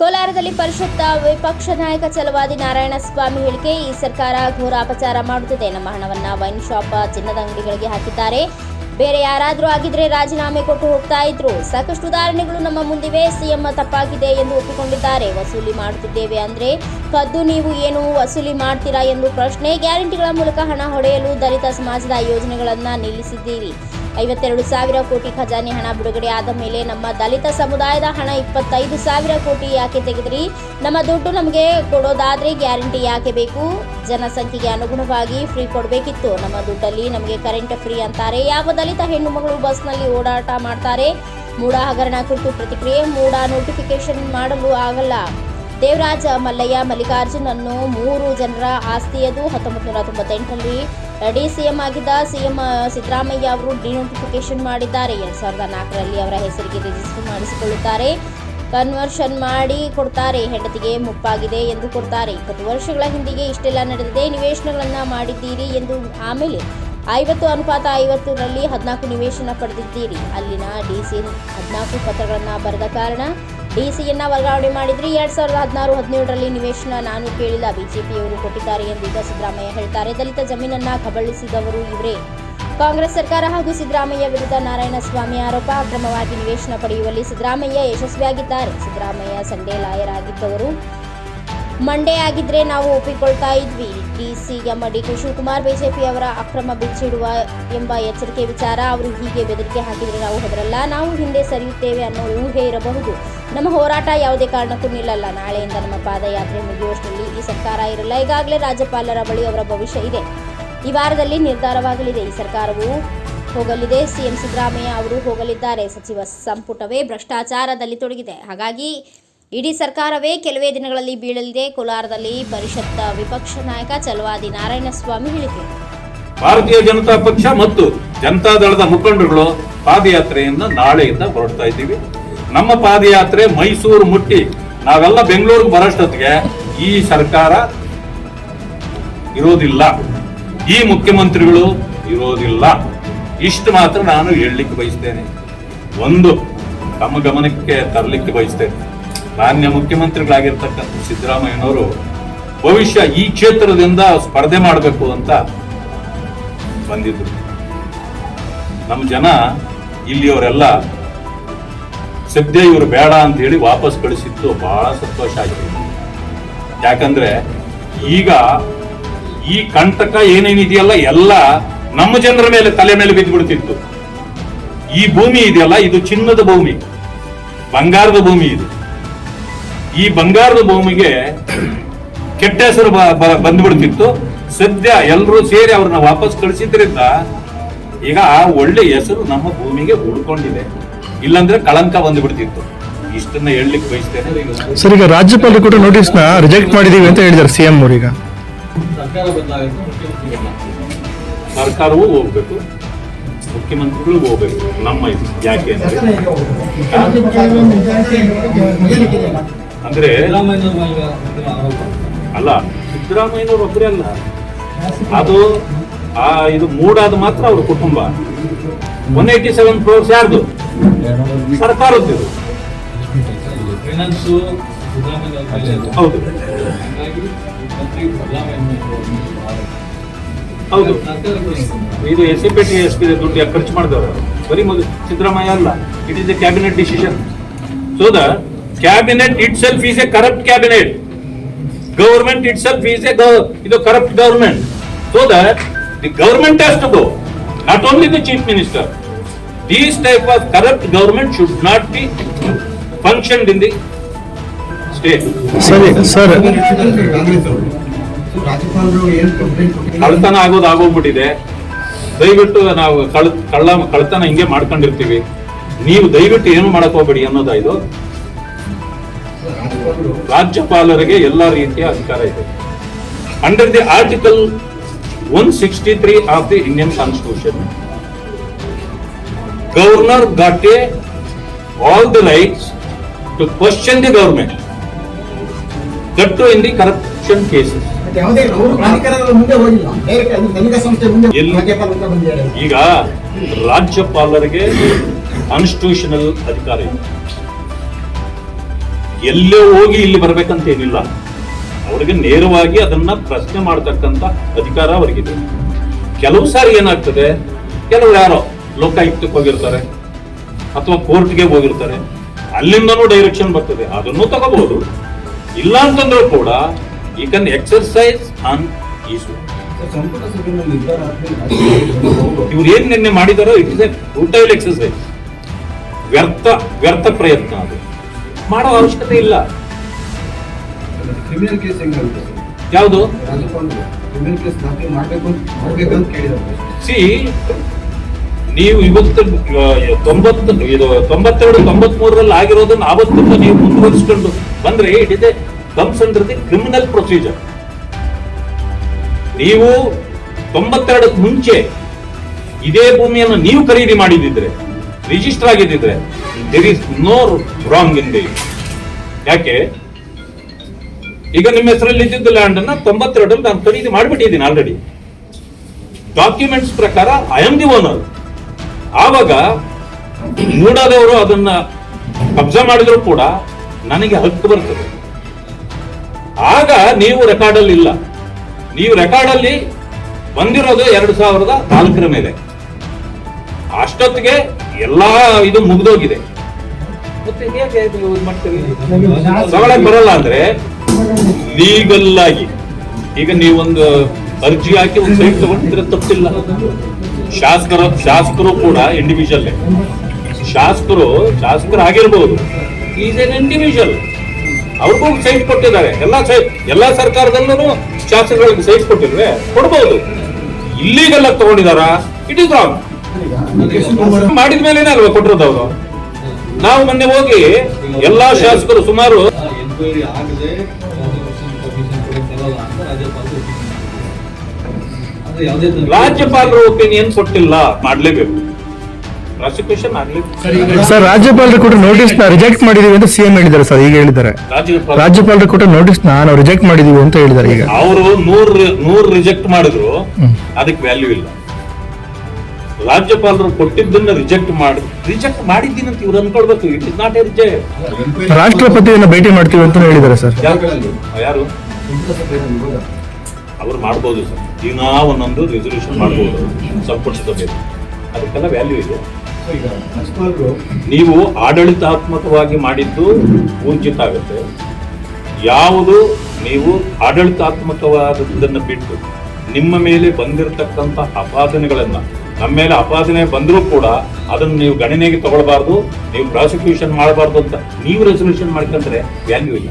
ಕೋಲಾರದಲ್ಲಿ ಪರಿಷತ್ ವಿಪಕ್ಷ ನಾಯಕ ಚಲವಾದಿ ನಾರಾಯಣಸ್ವಾಮಿ ಹೇಳಿಕೆ, ಈ ಸರ್ಕಾರ ಘೋರ ಅಪಚಾರ ಮಾಡುತ್ತದೆ. ನಮ್ಮ ಹಣವನ್ನ ವೈನ್ ಶಾಪ್ ಚಿನ್ನದ ಅಂಗಡಿಗಳಿಗೆ ಹಾಕಿದ್ದಾರೆ. ಬೇರೆ ಯಾರಾದರೂ ಆಗಿದ್ರೆ ರಾಜೀನಾಮೆ ಕೊಟ್ಟು ಹೋಗ್ತಾ ಇದ್ರು. ಸಾಕಷ್ಟು ಉದಾಹರಣೆಗಳು ನಮ್ಮ ಮುಂದಿವೆ. ಸಿಎಂ ತಪ್ಪಾಗಿದೆ ಎಂದು ಒಪ್ಪಿಕೊಂಡಿದ್ದಾರೆ. ವಸೂಲಿ ಮಾಡುತ್ತಿದ್ದೇವೆ ಅಂದ್ರೆ ಕದ್ದು ನೀವು ಏನು ವಸೂಲಿ ಮಾಡ್ತೀರಾ ಎಂದು ಪ್ರಶ್ನೆ. ಗ್ಯಾರಂಟಿಗಳ ಮೂಲಕ ಹಣ ಹೊಡೆಯಲು ದಲಿತ ಸಮಾಜದ ಯೋಜನೆಗಳನ್ನು ನಿಲ್ಲಿಸಿದ್ದೀರಿ. ಐವತ್ತೆರಡು ಸಾವಿರ ಕೋಟಿ ಖಜಾನೆ ಹಣ ಬಿಡುಗಡೆ ಆದ ಮೇಲೆ ನಮ್ಮ ದಲಿತ ಸಮುದಾಯದ ಹಣ ಇಪ್ಪತ್ತೈದು ಸಾವಿರ ಕೋಟಿ ಯಾಕೆ ತೆಗೆದ್ರಿ? ನಮ್ಮ ದುಡ್ಡು ನಮಗೆ ಕೊಡೋದಾದ್ರೆ ಗ್ಯಾರಂಟಿ ಯಾಕೆ ಬೇಕು? ಜನಸಂಖ್ಯೆಗೆ ಅನುಗುಣವಾಗಿ ಫ್ರೀ ಕೊಡಬೇಕಿತ್ತು. ನಮ್ಮ ದುಡ್ಡಲ್ಲಿ ನಮಗೆ ಕರೆಂಟ್ ಫ್ರೀ ಅಂತಾರೆ. ಯಾವ ದಲಿತ ಹೆಣ್ಣು ಮಗಳು ಬಸ್ನಲ್ಲಿ ಓಡಾಟ ಮಾಡ್ತಾರೆ? ಮೂಡ ಹಗರಣ ಕುರಿತು ಪ್ರತಿಕ್ರಿಯೆ ಮೂಡ ನೋಟಿಫಿಕೇಶನ್ ಮಾಡಲು ಆಗಲ್ಲ. ದೇವರಾಜ ಮಲ್ಲಯ್ಯ ಮಲ್ಲಿಕಾರ್ಜುನ್ ಅನ್ನು ಮೂರು ಜನರ ಆಸ್ತಿಯದು ಹತ್ತೊಂಬತ್ತು ನೂರ ತೊಂಬತ್ತೆಂಟರಲ್ಲಿ ಡಿ ಸಿಎಂ ಆಗಿದ್ದ ಸಿಎಂ ಸಿದ್ದರಾಮಯ್ಯ ಅವರು ಡಿನೋಟಿಫಿಕೇಶನ್ ಮಾಡಿದ್ದಾರೆ. ಎರಡು ಸಾವಿರದ ನಾಲ್ಕರಲ್ಲಿ ಅವರ ಹೆಸರಿಗೆ ರಿಜಿಸ್ಟರ್ ಮಾಡಿಸಿಕೊಳ್ಳುತ್ತಾರೆ. ಕನ್ವರ್ಷನ್ ಮಾಡಿ ಕೊಡ್ತಾರೆ. ಹೆಂಡತಿಗೆ ಮುಪ್ಪಾಗಿದೆ ಎಂದು ಕೊಡ್ತಾರೆ. ಇಪ್ಪತ್ತು ವರ್ಷಗಳ ಹಿಂದಿಗೆ ಇಷ್ಟೆಲ್ಲ ನಡೆದಿದೆ. ನಿವೇಶನಗಳನ್ನು ಮಾಡಿದ್ದೀರಿ ಎಂದು ಆಮೇಲೆ ಐವತ್ತು ಅನುಪಾತ ಐವತ್ತರಲ್ಲಿ ಹದಿನಾಲ್ಕು ನಿವೇಶನ ಪಡೆದಿದ್ದೀರಿ. ಅಲ್ಲಿನ ಡಿ ಸಿ ಹದಿನಾಲ್ಕು ಪತ್ರಗಳನ್ನು ಬರೆದ ಕಾರಣ ಡಿಸಿಯನ್ನ ವರ್ಗಾವಣೆ ಮಾಡಿದ್ರಿ ಎರಡ್ ಸಾವಿರದ ಹದಿನಾರು, ಹದಿನೇಳರಲ್ಲಿ ನಿವೇಶನ ನಾನು ಕೇಳಿಲ್ಲ. ಬಿಜೆಪಿಯವರು ಕೊಟ್ಟಿದ್ದಾರೆ ಎಂದು ಈಗ ಸಿದ್ದರಾಮಯ್ಯ ಹೇಳ್ತಾರೆ. ದಲಿತ ಜಮೀನನ್ನ ಕಬಳಿಸಿದವರು ಇವರೇ. ಕಾಂಗ್ರೆಸ್ ಸರ್ಕಾರ ಹಾಗೂ ಸಿದ್ದರಾಮಯ್ಯ ವಿರುದ್ಧ ನಾರಾಯಣಸ್ವಾಮಿ ಆರೋಪ. ಅಕ್ರಮವಾಗಿ ನಿವೇಶನ ಪಡೆಯುವಲ್ಲಿ ಸಿದ್ದರಾಮಯ್ಯ ಯಶಸ್ವಿಯಾಗಿದ್ದಾರೆ. ಸಿದ್ದರಾಮಯ್ಯ ಸಂಡೇ ಲಾಯರ್ ಆಗಿದ್ದವರು. ಮಂಡೇ ಆಗಿದ್ರೆ ನಾವು ಒಪ್ಪಿಕೊಳ್ತಾ ಇದ್ವಿ. DC M D K Shivakumar BJP ಅವರ ಅಕ್ರಮ ಬಿಚ್ಚಿಡುವ ಎಂಬ ಎಚ್ಚರಿಕೆ ವಿಚಾರ. ಅವರು ಹೀಗೆ ಬೆದರಿಕೆ ಹಾಕಿದ್ರೆ ನಾವು ಹೆದರಲ್ಲ. ನಾವು ಹಿಂದೆ ಸರಿಯುತ್ತೇವೆ ಅನ್ನೋ ಊಹೆ ಇರಬಹುದು. ನಮ್ಮ ಹೋರಾಟ ಯಾವುದೇ ಕಾರಣಕ್ಕೂ ನಿಲ್ಲಲ್ಲ. ನಾಳೆಯಿಂದ ನಮ್ಮ ಪಾದಯಾತ್ರೆ ಮುಗಿಯುವಷ್ಟರಲ್ಲಿ ಈ ಸರ್ಕಾರ ಇರಲ್ಲ. ಈಗಾಗಲೇ ರಾಜ್ಯಪಾಲರ ಬಳಿ ಅವರ ಭವಿಷ್ಯ ಇದೆ. ಈ ವಾರದಲ್ಲಿ ನಿರ್ಧಾರವಾಗಲಿದೆ. ಈ ಸರ್ಕಾರವು ಹೋಗಲಿದೆ. ಸಿಎಂ ಸಿದ್ದರಾಮಯ್ಯ ಅವರು ಹೋಗಲಿದ್ದಾರೆ. ಸಚಿವ ಸಂಪುಟವೇ ಭ್ರಷ್ಟಾಚಾರದಲ್ಲಿ ತೊಡಗಿದೆ. ಹಾಗಾಗಿ ಇಡೀ ಸರ್ಕಾರವೇ ಕೆಲವೇ ದಿನಗಳಲ್ಲಿ ಬೀಳಲಿದೆ. ಕೋಲಾರದಲ್ಲಿ ಪರಿಷತ್ ವಿಪಕ್ಷ ನಾಯಕ ಚಲವಾದಿ ನಾರಾಯಣಸ್ವಾಮಿ ಹೇಳಿಕೆ. ಭಾರತೀಯ ಜನತಾ ಪಕ್ಷ ಮತ್ತು ಜನತಾದಳದ ಮುಖಂಡರುಗಳು ಪಾದಯಾತ್ರೆಯನ್ನು ನಾಳೆಯಿಂದ ಹೊರಡ್ತಾ ಇದ್ದೀವಿ. ನಮ್ಮ ಪಾದಯಾತ್ರೆ ಮೈಸೂರು ಮುಟ್ಟಿ. ನಾವೆಲ್ಲ ಬೆಂಗಳೂರಿಗೆ ಬರೋಷ್ಟೊತ್ತಿಗೆ ಈ ಸರ್ಕಾರ ಇರೋದಿಲ್ಲ. ಈ ಮುಖ್ಯಮಂತ್ರಿಗಳು ಇರೋದಿಲ್ಲ. ಇಷ್ಟು ಮಾತ್ರ ನಾನು ಹೇಳಲಿಕ್ಕೆ ಬಯಸ್ತೇನೆ. ಒಂದು, ತಮ್ಮ ಗಮನಕ್ಕೆ ತರಲಿಕ್ಕೆ ಬಯಸ್ತೇನೆ. ಮಾನ್ಯ ಮುಖ್ಯಮಂತ್ರಿಗಳಾಗಿರ್ತಕ್ಕಂಥ ಸಿದ್ದರಾಮಯ್ಯನವರು ಭವಿಷ್ಯ ಈ ಕ್ಷೇತ್ರದಿಂದ ಸ್ಪರ್ಧೆ ಮಾಡಬೇಕು ಅಂತ ಬಂದಿದ್ರು. ನಮ್ಮ ಜನ ಇಲ್ಲಿಯವರೆಲ್ಲ ಸದ್ಯ ಇವರು ಬೇಡ ಅಂತ ಹೇಳಿ ವಾಪಸ್ ಕಳಿಸಿದ್ದು ಬಹಳ ಸಂತೋಷ ಆಗಿದೆ ಯಾಕಂದ್ರೆ ಈಗ ಈ ಕಂಟಕ ಏನೇನಿದೆಯಲ್ಲ ಎಲ್ಲ ನಮ್ಮ ಜನರ ಮೇಲೆ ತಲೆ ಮೇಲೆ ಬಿದ್ದುಬಿಡ್ತಿತ್ತು. ಈ ಭೂಮಿ ಇದೆಯಲ್ಲ, ಇದು ಚಿನ್ನದ ಭೂಮಿ, ಬಂಗಾರದ ಭೂಮಿ ಇದು. ಈ ಬಂಗಾರದ ಭೂಮಿಗೆ ಕೆಟ್ಟ ಹೆಸರು ಬಂದ್ಬಿಡ್ತಿತ್ತು. ಸದ್ಯ ಎಲ್ಲರೂ ಸೇರಿ ಅವ್ರನ್ನ ವಾಪಸ್ ಕಳಿಸಿದ್ರಿಂದ ಈಗ ಆ ಒಳ್ಳೆ ಹೆಸರು ನಮ್ಮ ಭೂಮಿಗೆ ಉಳ್ಕೊಂಡಿದೆ. ಇಲ್ಲಾಂದ್ರೆ ಕಳಂಕ ಬಂದ್ಬಿಡ್ತಿತ್ತು. ಇಷ್ಟನ್ನ ಹೇಳಲಿಕ್ಕೆ ಬಯಸ್ತೇನೆ. ಸರ್ ಈಗ ರಾಜ್ಯಪಾಲರು ಕೂಡ ನೋಟಿಸ್ನ ರಿಜೆಕ್ಟ್ ಮಾಡಿದೀವಿ ಅಂತ ಹೇಳಿದ್ದಾರೆ ಸಿಎಂ ಅವರೀಗ ಸರ್ಕಾರವೂ ಹೋಗ್ಬೇಕು. ಮುಖ್ಯಮಂತ್ರಿಗಳು ಹೋಗ್ಬೇಕು. ನಮ್ಮ ಇದು ಯಾಕೆ ಅಂದ್ರೆ ಅಲ್ಲ ಸಿದ್ದರಾಮಯ್ಯನವ್ರು ಒಬ್ಬರೇ ಅಲ್ಲ. ಅದು ಆ ಇದು ಮೂಡಾದ ಮಾತ್ರ ಅವ್ರ ಕುಟುಂಬ. ಒನ್ ಏಯ್ಟಿ ಸೆವೆನ್ ಕ್ರೋರ್ಸ್ ಯಾರ್ದು? ಸರ್ಕಾರದ್ದು. ಫೈನಾನ್ಸು. ಹೌದು. ಇದು S C P T S P ದುಡ್ಡು ಯಾಕೆ ಖರ್ಚು ಮಾಡಿದವರು? ಬರೀ ಮೊದಲು ಸಿದ್ದರಾಮಯ್ಯ ಅಲ್ಲ. It is a cabinet decision so the cabinet itself is a corrupt cabinet government itself is a ಇದು corrupt government so the the government has to go not only the chief minister these type of corrupt government should not be functioned in the state. Sir, sir. ಕಳ್ತನ ಆಗೋದು ಆಗೋಗ್ಬಿಟ್ಟಿದೆ ದಯವಿಟ್ಟು ನಾವು ಕಳ್ ಕಳ್ಳ ಕಳ್ತನ ಹಿಂಗೆ ಮಾಡ್ಕೊಂಡಿರ್ತೀವಿ ನೀವು ದಯವಿಟ್ಟು ಏನು ಮಾಡಕ್ ಹೋಗ್ಬೇಡಿ ಅನ್ನೋದ ಇದು ರಾಜ್ಯಪಾಲರಿಗೆ ಎಲ್ಲ ರೀತಿಯ ಅಧಿಕಾರ ಇದೆ under the article one sixty three of the Indian constitution cases got a, all the rights to question the government. That too in the corruption cases. ಈಗ ರಾಜ್ಯಪಾಲರಿಗೆ ಕಾನ್ಸ್ಟಿಟ್ಯೂಷನಲ್ ಅಧಿಕಾರ ಇದೆ. ಎಲ್ಲೇ ಹೋಗಿ ಇಲ್ಲಿ ಬರ್ಬೇಕಂತ ಏನಿಲ್ಲ. ಅವರಿಗೆ ನೇರವಾಗಿ ಅದನ್ನ ಪ್ರಶ್ನೆ ಮಾಡತಕ್ಕಂತ ಅಧಿಕಾರ ಅವರಿಗಿದೆ. ಕೆಲವು ಸಾರಿ ಏನಾಗ್ತದೆ? ಕೆಲವು ಯಾರೋ ಲೋಕಾಯುಕ್ತಕ್ಕೆ ಹೋಗಿರ್ತಾರೆ ಅಥವಾ ಕೋರ್ಟ್ಗೆ ಹೋಗಿರ್ತಾರೆ ಅಲ್ಲಿಂದನೂ ಡೈರೆಕ್ಷನ್ ಬರ್ತದೆ. ಅದನ್ನು ತಗೋಬಹುದು. ಇಲ್ಲ ಅಂತಂದ್ರೂ ಕೂಡ ಯು ಕ್ಯಾನ್ ಎಕ್ಸರ್ಸೈಸ್ ಆನ್ ಈಸು ಇವ್ರು ಏನ್ ನಿನ್ನೆ ಮಾಡಿದಾರೋ ಇಟ್ ಇಸ್ ಎ ಎಕ್ಸರ್ಸೈಸ್ ವ್ಯರ್ಥ ವ್ಯರ್ಥ ಪ್ರಯತ್ನ ಅದು. ಮಾಡೋ ಅವಶ್ಯಕತೆ ಇಲ್ಲ. ಕ್ರಿಮಿನಲ್ ಕೇಸ್ ಯಾವುದು? ಸಿ ನೀವು ಇವತ್ತು ತೊಂಬತ್ತು, ಇದು ತೊಂಬತ್ತೆರಡು ತೊಂಬತ್ ಮೂರರಲ್ಲಿ ಆಗಿರೋದನ್ನ ಆವತ್ತಿಂದ ನೀವು ಮುಂದುವರಿಸಿಕೊಂಡು ಬಂದ್ರೆ it is comes under criminal procedure ನೀವು ತೊಂಬತ್ತೆರಡಕ್ಕೆ ಮುಂಚೆ ಇದೇ ಭೂಮಿಯನ್ನು ನೀವು ಖರೀದಿ ಮಾಡಿದಿದ್ರೆ register ಆಗಿದ್ದಿದ್ರೆ there is no wrong in the ಯಾಕೆ? ಈಗ ನಿಮ್ಮ ಹೆಸರಲ್ಲಿ ಇದ್ದಿದ್ದ ಲ್ಯಾಂಡ್ ಅನ್ನ ತೊಂಬತ್ತೆರಡರಲ್ಲಿ ನಾನು ಖರೀದಿ ಮಾಡಿಬಿಟ್ಟಿದ್ದೀನಿ ಆಲ್ರೆಡಿ ಡಾಕ್ಯುಮೆಂಟ್ಸ್ ಪ್ರಕಾರ ಐ ಆಮ್ ದಿ ಓನರ್ ಆವಾಗ ಮೂಡಾದವರು ಅದನ್ನ ಕಬ್ಜಾ ಮಾಡಿದ್ರು ಕೂಡ ನನಗೆ ಹಕ್ಕು ಬರ್ತದೆ. ಆಗ ನೀವು ರೆಕಾರ್ಡ್ ಅಲ್ಲಿ ಇಲ್ಲ. ನೀವು ರೆಕಾರ್ಡ್ ಅಲ್ಲಿ ಬಂದಿರೋದು ಎರಡು ಸಾವಿರದ ನಾಲ್ಕರ ಮೇಲೆ. ಅಷ್ಟೊತ್ತಿಗೆ ಎಲ್ಲಾ ಇದು ಮುಗ್ದೋಗಿದೆ. ತಗೊಳಕ್ ಬರಲ್ಲ ಅಂದ್ರೆ ಲೀಗಲ್ ಆಗಿ. ಈಗ ನೀವೊಂದು ಅರ್ಜಿ ಹಾಕಿ ಒಂದು ಸೈಟ್ ತಗೊಂಡಿದ್ರೆ ತಪ್ಪಿಲ್ಲ. ಶಾಸಕರು ಶಾಸಕರು ಕೂಡ ಇಂಡಿವಿಜುವಲ್ ಶಾಸಕರು ಶಾಸಕರು ಆಗಿರ್ಬೋದು. ಈಸ್ ಎನ್ ಇಂಡಿವಿಜುವಲ್ ಅವ್ರಿಗೂ ಸೈಟ್ ಕೊಟ್ಟಿದ್ದಾರೆ. ಎಲ್ಲಾ ಸೈಟ್ ಎಲ್ಲಾ ಸರ್ಕಾರದಲ್ಲೂ ಶಾಸಕರಿಗೆ ಸೈಟ್ ಕೊಟ್ಟಿಲ್ವೇ ಕೊಡ್ಬೋದು. ಇಲ್ಲಿಗೆಲ್ಲ ತಗೊಂಡಿದಾರ ಇಟ್ ಇಸ್ ರಾಂಗ್ ಮಾಡಿದ ಮೇಲೆ ಏನಲ್ವಾ ಕೊಟ್ಟಿರೋದು ಅವರು? ನಾವು ಮೊನ್ನೆ ಹೋಗಿ ಎಲ್ಲಾ ಶಾಸಕರು ಸುಮಾರು ರಾಜ್ಯಪಾಲರು ಒಪಿನಿಯನ್ ಕೊಟ್ಟಿಲ್ಲ ಮಾಡ್ಲೇಬೇಕು. ಪ್ರಾಸಿಕ್ಯೂಷನ್ ಸರ್ ರಾಜ್ಯಪಾಲರು ಕೂಡ ನೋಟಿಸ್ನ ರಿಜೆಕ್ಟ್ ಮಾಡಿದೀವಿ ಅಂತ ಸಿಎಂ ಹೇಳಿದ್ದಾರೆ ಸರ್ ಈಗ ಹೇಳಿದ್ದಾರೆ. ರಾಜ್ಯಪಾಲ ರಾಜ್ಯಪಾಲರು ಕೂಡ ನೋಟಿಸ್ನ ನಾವು ರಿಜೆಕ್ಟ್ ಮಾಡಿದೀವಿ ಅಂತ ಹೇಳಿದ್ದಾರೆ ಈಗ. ಅವರು ನೂರ್ ನೂರ್ ರಿಜೆಕ್ಟ್ ಮಾಡಿದ್ರು ಅದಕ್ಕೆ ವ್ಯಾಲ್ಯೂ ಇಲ್ಲ. ರಾಜ್ಯಪಾಲರು ಕೊಟ್ಟಿದ್ದನ್ನ ರಿಜೆಕ್ಟ್ ಮಾಡಿ ರಿಜೆಕ್ಟ್ ಮಾಡಿದ್ದೀನಿ ಅಂತ ಇವ್ರು ಅನ್ಕೊಳ್ಬೇಕು. It is not a reject ರಾಷ್ಟ್ರಪತಿಯನ್ನ ಭೇಟಿ ಮಾಡ್ತೀವಿ ಅಂತ ಹೇಳಿದ್ದಾರೆ ಸರ್. ಯಾರು? ಅವ್ರು ಮಾಡ್ಬೋದು ಸರ್. ದಿನಾ ಒಂದೊಂದು ರೆಸೊಲ್ಯೂಷನ್ ಮಾಡ್ಬೋದು. ಸಂಪುಟ ಸಭೆ ಅದಕ್ಕೆಲ್ಲ ವ್ಯಾಲ್ಯೂ ಇದೆ. ನೀವು ಆಡಳಿತಾತ್ಮಕವಾಗಿ ಮಾಡಿದ್ದು ಊಂಚಿತ ಆಗುತ್ತೆ. ಯಾವುದು ನೀವು ಆಡಳಿತಾತ್ಮಕವಾದದನ್ನು ಬಿಟ್ಟು ನಿಮ್ಮ ಮೇಲೆ ಬಂದಿರತಕ್ಕಂಥ ಅಪಾದನೆಗಳನ್ನು ನಮ್ಮ ಮೇಲೆ ಅಪಾದನೆ ಬಂದರೂ ಕೂಡ ಅದನ್ನು ನೀವು ಗಣನೆಗೆ ತಗೊಳ್ಬಾರ್ದು ನೀವು ಪ್ರಾಸಿಕ್ಯೂಷನ್ ಮಾಡಬಾರ್ದು ಅಂತ ನೀವು ರೆಸೊಲ್ಯೂಷನ್ ಮಾಡ್ಕೊಂಡ್ರೆ ವ್ಯಾಲ್ಯೂ ಇಲ್ಲ.